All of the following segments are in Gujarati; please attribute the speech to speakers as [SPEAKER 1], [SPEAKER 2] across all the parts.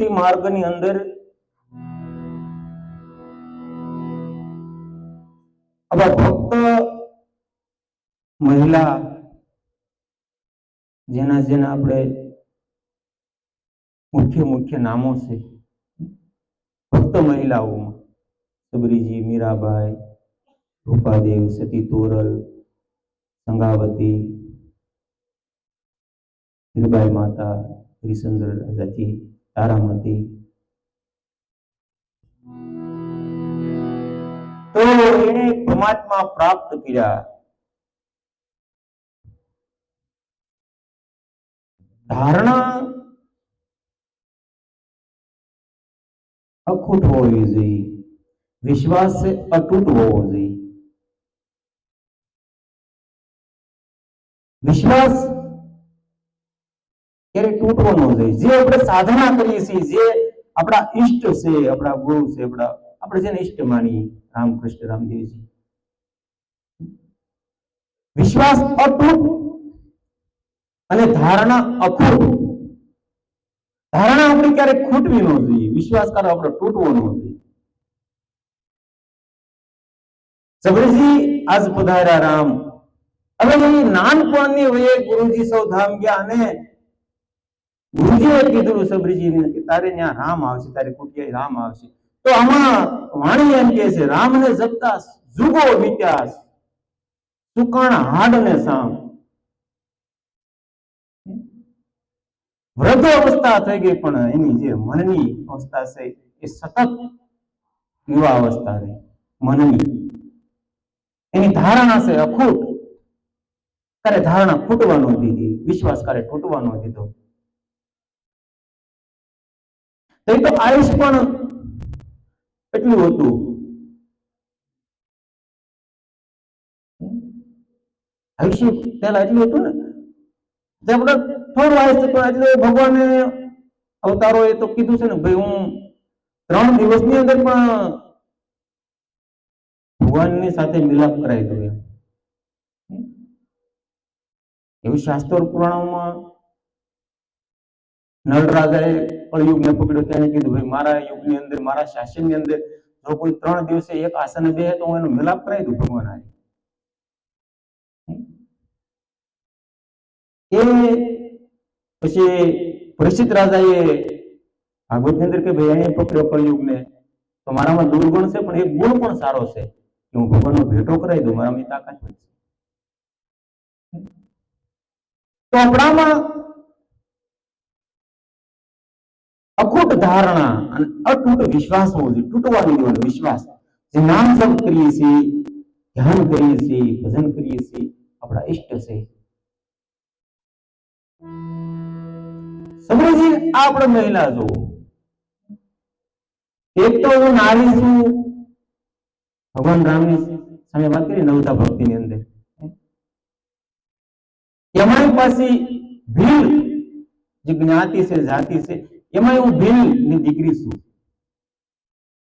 [SPEAKER 1] ભક્તિ માર્ગની અંદર આવા ભક્ત મહિલા જેના જેના આપણે મુખ્ય મુખ્ય નામો છે ભક્ત મહિલાઓમાં સબરીજી મીરાબાઈ રૂપાદેવ સતી તોરલ સંગાવતી હીરબાઈ માતા હરિશ્ચંદ્ર રાજાજી તારામતી તો એને પરમાત્મા પ્રાપ્ત કર્યા. ધારણા અખૂટ હોવી જોઈએ. વિશ્વાસ અતૂટ હોવો જોઈએ. વિશ્વાસ ક્યારે તૂટવો ન જોઈએ. જે આપણે સાધના કરીએ છીએ, જે આપણા ઈષ્ટ છે, આપણા ગુરુ છે, આપણા, આપણે જેને ઈષ્ટ માનીએ, રામકૃષ્ણ, રામદેવજી. વિશ્વાસ અતૂટ અને ધારણા અખૂટ. ધારણા આપણી ક્યારે ખૂટવી ન જોઈએ. વિશ્વાસ કરો આપણે તૂટવો ન જોઈએ. સબરીજી આજ પધાર્યા રામ. હવે નાનપણની વયે ગુરુજી સૌ ધામ ગયા અને ગુરુજીએ કીધું સબરીજીને કે તારે ત્યાં રામ આવશે, તારે કુટિયા રામ આવશે. તો આમાં વાણી એમ કે છે, રામને જપતા જુગો વિત્યાસ, સુકાણ હાડ ને સામ. વૃદ્ધ અવસ્થા થઈ ગઈ, પણ એની જે મનની અવસ્થા છે, એ સતત યુવા અવસ્થા રહી, મનની. એની ધારણા છે, અખૂટ. ત્યારે ધારણા ખૂટવાનો દીધી, વિશ્વાસ કરે તૂટવાનો દીધો. તો તો આયુષ પણ એટલું હતું. આયુષ્ય પહેલા એટલું હતું ને? જે આપણે થોડું આયુષ્ય પણ એટલે ભગવાને અવતારો એ તો કીધું છે ને, ભાઈ હું ત્રણ દિવસની અંદર પણ ભગવાનની સાથે મિલાપ કરાવી દઉં એમ. એવું શાસ્ત્ર પુરાણોમાં નળ રાજાએ કળયુગને પકડ્યો તેને કીધું, ભાઈ, મારા યુગની અંદર, મારા શાસનની અંદર જો કોઈ ત્રણ દિવસે એક આસને બે તો હું એનો મિલાપ કરાવી દઉં ભગવાન આજે એ પછી પરીક્ષિત રાજાએ ભાગવતની અંદર કે, ભાઈ, અહીંયા પકડ્યો કળયુગને તો મારામાં દુર્ગુણ છે, પણ એક ગુણ પણ સારો છે કે હું ભગવાનનો ભેટો કરાવી દઉં, મારામાં એ તાકાત પણ છે. તો આપણામાં અખૂટ ધારણા અને અતૂટ વિશ્વાસ હોવો જોઈએ તૂટવા નહીં દેવાનો વિશ્વાસ જે નામ જપ કરીએ છીએ ધ્યાન કરીએ છીએ ભજન કરીએ છીએ આપણા ઈષ્ટ છે સમજી આ આપણે મહિલા જો એક તો હું નારી છું ભગવાન રામની સામે વાત કરી નવતા ભક્તિની અંદર એમાંય પાછી ભીલ જે જ્ઞાતિ છે જાતિ છે એમાં હું ભીલની દીકરી છું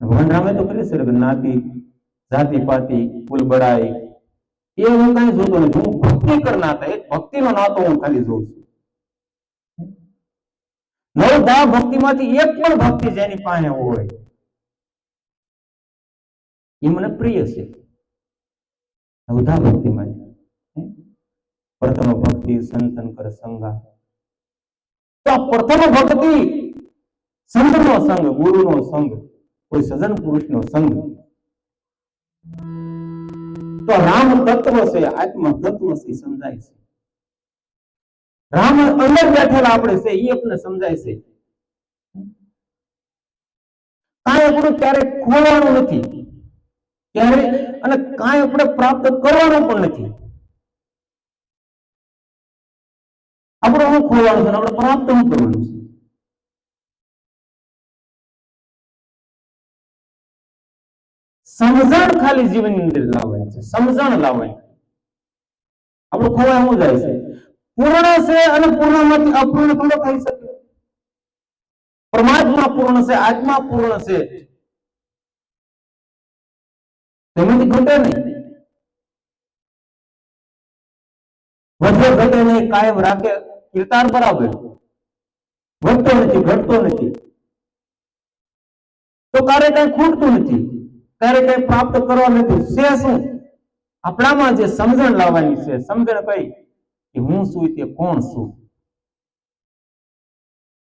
[SPEAKER 1] ભગવાન રામે તો કરી છે કે જ્ઞાતિ જાતિ પાતિ કુલ બડાઈ એ હું કઈ જોતો નથી હું ભક્તિ કરનાતા એક ભક્તિનો નાતો હું ખાલી જોઉં છું નવધા ભક્તિમાંથી એક પણ ભક્તિ જેની પાસે હોય એ મને પ્રિય છે નવધા ભક્તિમાંથી પ્રથમ ભક્તિ સંતન કર સંગા તો પ્રથમ ભક્તિ સંતનો સંગ ગુરુનો સંગ કોઈ સજન પુરુષનો સંગ તો રામ તત્વ છે, આત્મા તત્વ છે સમજાય છે. રામ અંદર બેઠેલા આપણે છે, એ આપણને સમજાય છે. કાંઈ આપણું ક્યારેક ખોવાનું નથી. ક્યારે અને કાંઈ આપણે પ્રાપ્ત કરવાનું પણ નથી. આપણે શું ખોવાનું છે અને આપણે પ્રાપ્ત શું કરવાનું છે સમજણ ખાલી જીવનની અંદર લાવવાની છે સમજણ લાવવાની આપણું ખોવા શું જાય છે પૂર્ણ છે અને પૂર્ણમાંથી અપૂર્ણ થોડો થઈ શકે પરમાત્મા પૂર્ણ છે આત્મા પૂર્ણ છે તેમાંથી ઘટે નહીં વધે ઘટે નહીં કાયમ રાખે કીર્તાર બરાબર. વધતો નથી, ઘટતો નથી. તો ક્યારે કઈ ખૂટતું નથી. ક્યારે કઈ પ્રાપ્ત કરવા નથી. છે શું? આપણામાં જે સમજણ લાવવાની છે. સમજણ કઈ? કે હું શું તે કોણ છું?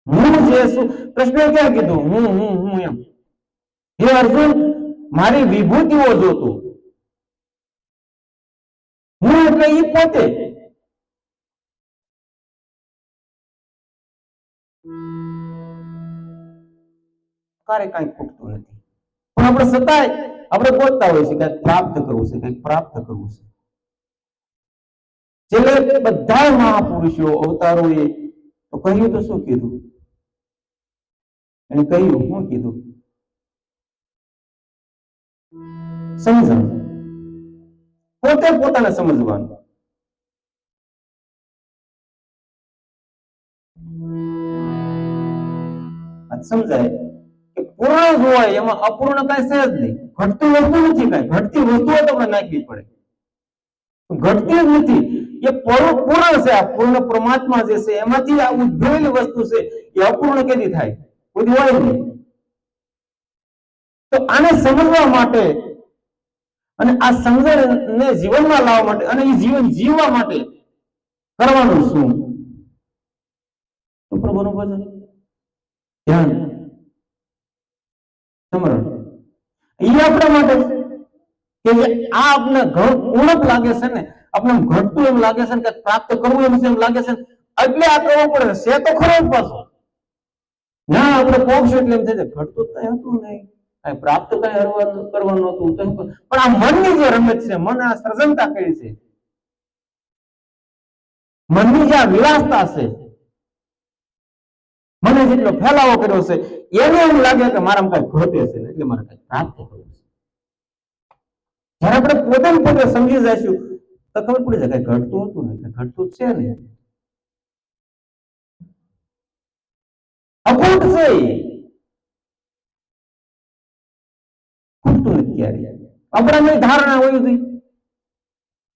[SPEAKER 1] હું જે છું કૃષ્ણ ક્યાં કીધું? હું હું હું એમ. હે અર્જુન, મારી વિભૂતિઓ જોતું. હું એટલે એ પોતે ક્યારે કાંઈ ખૂટતું નથી. પણ આપણે સતાય, આપણે બોલતા હોય છે કે પ્રાપ્ત કરવું છે, કંઈક પ્રાપ્ત કરવું છે. છેલ્લે બધા મહાપુરુષો, અવતારોએ તો કહ્યું તો શું કીધું? એને કહ્યું શું કીધું? સમજણ. પોતે પોતાને સમજવાનું. સમજાય? કે પૂર્ણ હોય, એમાં અપૂર્ણ કાંઈ છે જ નહીં. ઘટતી વસ્તુ નથી કાંઈ. ઘટતી વસ્તુઓ તમને નાખવી પડે. ઘટતી જ નથી. એ પૂર્ણ છે, આ પૂર્ણ પરમાત્મા જે છે, એમાંથી આ ઉદ્ભવેલી વસ્તુ છે, એ અપૂર્ણ કેદી થાય? કોઈ હોય નહીં. તો આને સમજવા માટે અને આ સમજણને જીવનમાં લાવવા માટે અને એ જીવન જીવવા માટે કરવાનું શું? તો પ્રભુનું ભજન. ધ્યાન. સમરણ. એ આપણા માટે કે આ આપણે ઘર ઉણપ લાગે છે ને આપણે ઘટતું એમ લાગે છે કે પ્રાપ્ત કરવું એમ એમ લાગે છે એટલે આ કરવું પડે. છે તો ખરો પાછો. ના, આપણે પોક્ષ એટલે એમ થાય ઘટતું કઈ હતું નહીં. કઈ પ્રાપ્ત કઈ કરવાનું હતું પણ આ મનની જે રમત છે, મન આ સર્જનતા કરી છે. મનની જે આ વિલાસતા છે મને જેટલો ફેલાવો કર્યો છે, એને એવું લાગે કે મારામાં કઈ ઘટે છે એટલે મારે કઈ પ્રાપ્ત કરવું છે. જયારે આપણે પોતે પોતે સમજી જઈશું તો ખબર પડી જાય કઈ ઘટતું હતું ને, કઈ ઘટતું છે ને. અખૂટ છે ખૂટતું નથી ક્યારે આપણામાં ધારણા હોય હતી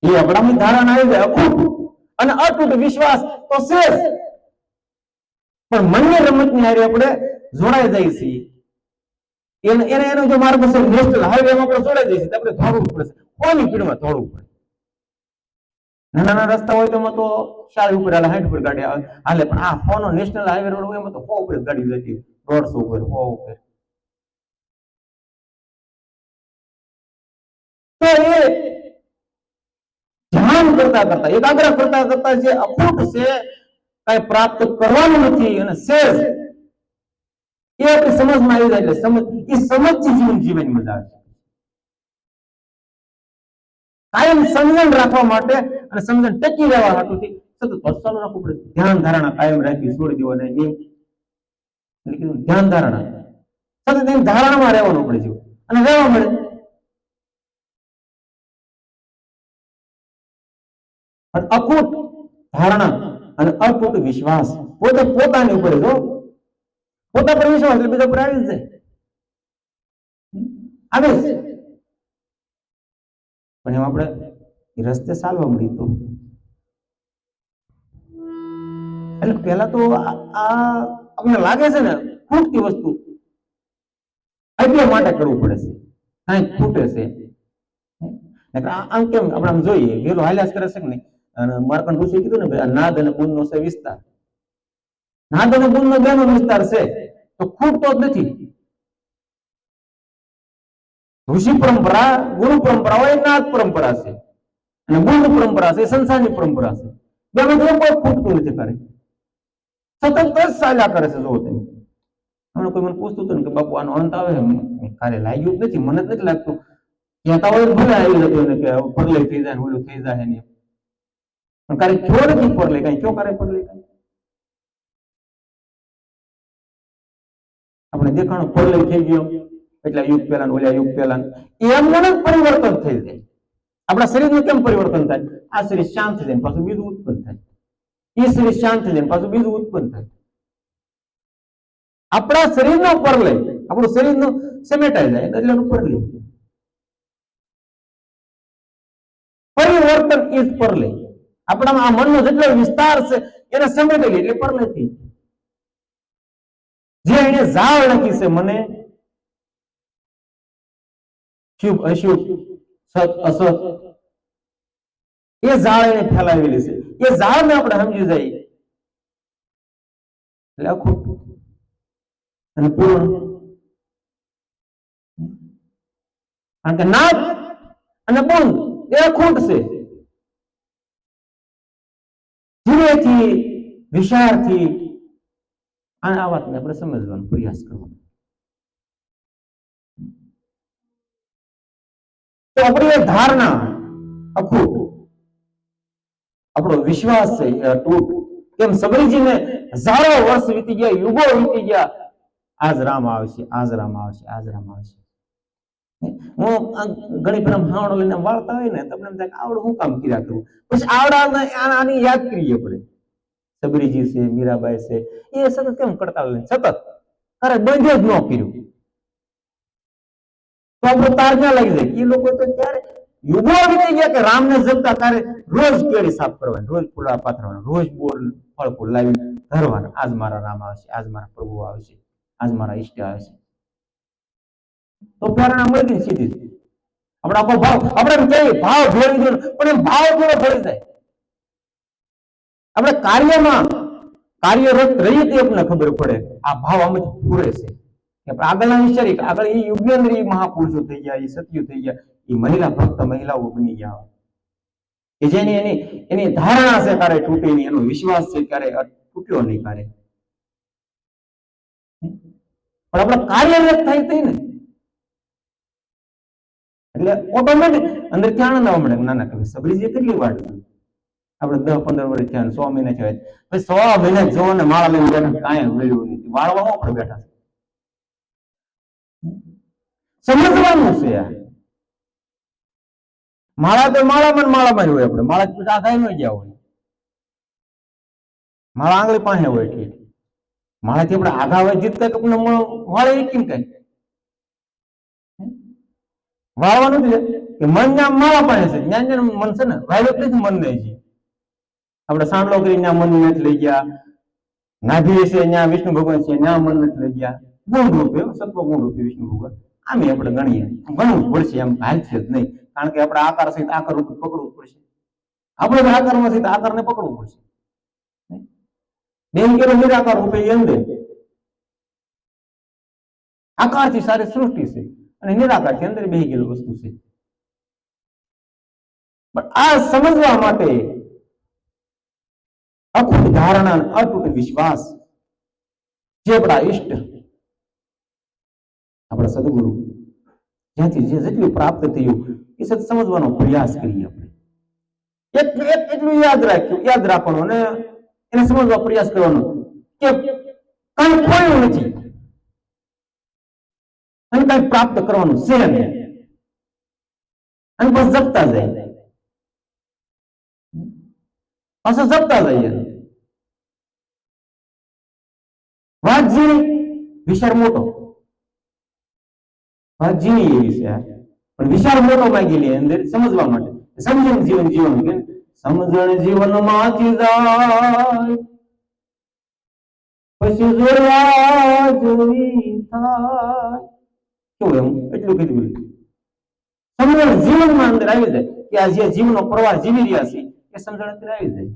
[SPEAKER 1] એ આપણામાં ધારણા આવી જાય અખૂટ અને અતૂટ વિશ્વાસ તો જ. પણ મનની રમતની હારે આપણે જોડાઈ જાય છીએ એને એને જો માર્ગ છે નેશનલ હાઈવેમાં આપણે જોડાઈ જઈએ છીએ આપણે દોડવું પડશે કોની પીડમાં દોડવું પડે? નાના નાના રસ્તા હોય તો એમાં તો સાડી ઉપર હાલે, હાઈટ ઉપર ગાડી આવે હાલે, પણ આ ફોનો નેશનલ હાઈવે રોડ હોય, એમાં તો સો ઉપર ગાડી જતી દોઢસો ઉપર સો ઉપર. તો એ ધ્યાન કરતા કરતા, એકાગ્ર કરતા કરતા જે અખૂટ છે કઈ પ્રાપ્ત કરવાનું નથી અને સેજ એ આપણી સમજમાં આવી જાય સમજ, એ સમજથી જીવન જીવવાની મજા આવે કાયમ સમજણ રાખવા માટે અને સમજણ ટકી રહેવા હાટુથી સતત ચાલુ રાખવું પડે ધ્યાન ધારણા કાયમ રાખી છોડી દેવાના નિયમ એટલે કીધું, ધ્યાન ધારણા. સતત એની ધારણામાં રહેવાનું પડે જીવન. અને રહેવા મળે. અખૂટ ધારણા અને અતૂટ વિશ્વાસ. પોતે પોતાની ઉપર જો, પોતા પર વિશ્વાસ એટલે બીજા પર આવી જાય. આવે છે પણ એમ આપણે રસ્તે ચાલવા મળી તો. એટલે પેલા તો આ અમને લાગે છે ને, ખૂટતી વસ્તુ એટલે માટે કરવું પડે છે. કાંઈક ખૂટે છે. આમ કેમ, આપણે આમ જોઈએ, વેલો હાલ્યાસ કરે છે કે નહીં? અને માર્કંડ ઋષિ કીધું ને ભાઈ નાદ અને ગુણ નો છે વિસ્તાર. નાદ અને ગુણ નો બેનો વિસ્તાર છે, તો ખૂટતો જ નથી. ઋષિ પરંપરા, ગુરુ પરંપરા હોય, નાદ પરંપરા છે. અને ગુણ પરંપરા છે, સંસારની પરંપરા છે. બે બધું કોઈ ખૂટતું નથી કરે સતત જ ચાલ્યા કરે છે જોવો તમે. હમણાં કોઈ મને પૂછતું હતું ને કે, બાપુ, આનો અંત આવે કાલે લાગ્યું જ નથી, મને જ નથી લાગતું. કહેતા હોય ભલે આવી જતો કે ફરલે થઈ જાય ઓલું થઈ જાય ને એમ. પણ કાલે કયો નથી પગલે કઈ કયો કરે પગલે કઈ? આપણે દેખાણો પગલે થઈ ગયો. એટલા યુગ પહેલા ઓલા યુગ પહેલા એમનું પરિવર્તન થઈ જાય. આપણા શરીરનું કેમ પરિવર્તન થાય? આ શરીર શાંત થઈ જાય પાછું બીજું ઉત્પન્ન થાય. એ શરીર શાંત થઈ જાય પાછું બીજું ઉત્પન્ન થાય. આપણા શરીરનો પરલય આપણું શરીરનું સમેટાઈ જાય એટલે એનું પરલય પરિવર્તન ઇઝ પરલય આપણામાં આ મનનો જેટલો વિસ્તાર છે, એને સમેટેલી એટલે પરલય થઈ જે એને ઝાડ લખી છે મને, શુભ, અશુભ, સત, અસત, એ જાળ એને ફેલાવેલી છે. એ જાળને આપણે સમજી જઈએ. એટલે આખું અને પૂર્ણ. કારણ કે નાદ અને પૂર્ણ એ અખૂટ છે. ધીરેથી વિશાળથી આ વાતને આપણે સમજવાનો પ્રયાસ કરવાનો તો આપણી એ ધારણા અખૂટ આપણો વિશ્વાસ છે એ કેમ સબરીજીને હજારો વર્ષ વીતી ગયા યુગો વીતી ગયા આજ રામ આવશે આજ રામ આવશે આજ રામ આવશે હું ઘણી ફરમ હાવડો લઈને વાળતા હોય ને તમને એમ થાય આવડું હું કામ કર્યા કરું પછી આવડા આની યાદ કરીએ આપણે સબરીજી છે, મીરાબાઈ છે, એ સતત કેમ કરતા હોય સતત. અરે બંધ જ ન કર્યું. તો આપણો તાર ના લાગી જાય? એ લોકો તો ત્યારે યુગો વીતી ગયા કે રામને જપતા ત્યારે રોજ કેળી સાફ કરવાની, રોજ ફૂલા પાથરવાના, રોજ બોલ ફળ ફૂલ લાવી ધરવાના. આજ મારા રામ આવશે આજ મારા પ્રભુ આવશે આજ મારા ઈષ્ટ આવશે તો પ્રેરણા મળી ગઈ સીધી આપણે આપણો ભાવ, આપણે કહીએ, ભાવ ભેળી દો પણ એમ ભાવ પૂરો ભળી જાય? આપણે કાર્યમાં કાર્યરત રહીએ તે આપણને ખબર પડે. આ ભાવ આમાંથી પૂરે છે. કે આગળના વિચારી આગળ એ યુગેન્દ્ર મહાપુરુષો થઈ ગયા, એ સત્યુ થઈ ગયા, એ મહિલા ભક્ત મહિલાઓ બની ગયા. કે જેની એની એની ધારણા છે ક્યારે તૂટી નહીં, એનો વિશ્વાસ છે ક્યારે તૂટ્યો નહીં ક્યારે. પણ આપણે કાર્યરત થાય થઈ ને. એટલે ઓટોમેટિક અંદર ક્યાં આનંદ આવવા મળે? નાના કવિ સબરીજી કેટલી વાર? આપણે દસ પંદર વર્ષ થયા સો મહિના થયા પછી સો મહિના જો ને માળા લઈને બેઠા કાંઈ મળ્યું નથી. વાળવા આપણે બેઠા સમજવાનું છે માળા તો માળામાં માળામાં હોય આપણે. માળા પછી આઘાઈ ન ગયા હોય. માળા આંગળી પાસે હોય ઠીક. માળાથી આપણે આઘા હોય જીતતા કે આપણે વાળે કેમ કઈ? વાળવાનું જ કે મન ના માળા પાસે છે. જ્યાં મન છે ને વાયલો જ મન નહીં છે. આપણે સાંડલો કરી ત્યાં મન નથી લઈ ગયા નાભી છે ત્યાં વિષ્ણુ ભગવાન છે ત્યાં મન નથી લઈ ગયા ગુણ રૂપે હો, સત્વ ગુણ રૂપે વિષ્ણુ ભગવાન આમ આપણે ગણીએ ગણવું જ પડશે એમ હાલશે જ નહીં કારણ કે આપણે આકાર સહિત આકાર રૂપ પકડવું જ પડશે આપણે જ આકારમાં સહિત આકારને પકડવું પડશે બેન કેરો નિરાકાર રૂપે એમ દે આકારથી સારી સૃષ્ટિ છે અને નિરાકારથી અંદર બેહી ગયેલું વસ્તુ છે પણ આ સમજવા માટે અખૂટ ધારણા અતૂટ વિશ્વાસ. જે આપણા ઈષ્ટ, આપણા સદગુરુ, જ્યાંથી જે જેટલું પ્રાપ્ત થયું, એ સત સમજવાનો પ્રયાસ કરીએ આપણે. એટલું યાદ રાખ્યું, યાદ રાખવાનું અને એને સમજવા પ્રયાસ કરવાનો કે કઈ ખોયું નથી. અને કઈ પ્રાપ્ત કરવાનું છે અને બસ જપતા જાય. પાછા જપતા જઈએ વાત ઝીણી વિચાર મોટો વાત ઝીણી એવી છે પણ વિચાર મોટો માંગેલી અંદર સમજવા માટે સમજણ જીવન જીવન કે સમજણ જીવનમાં જાય પછી જોયા જોઈ થાય કેવું એમ એટલું કીધું સમજણ જીવનમાં અંદર આવી જાય કે આ જે જીવનો પ્રવાહ જીવી રહ્યા છે એ સમજણ અંદર આવી જાય.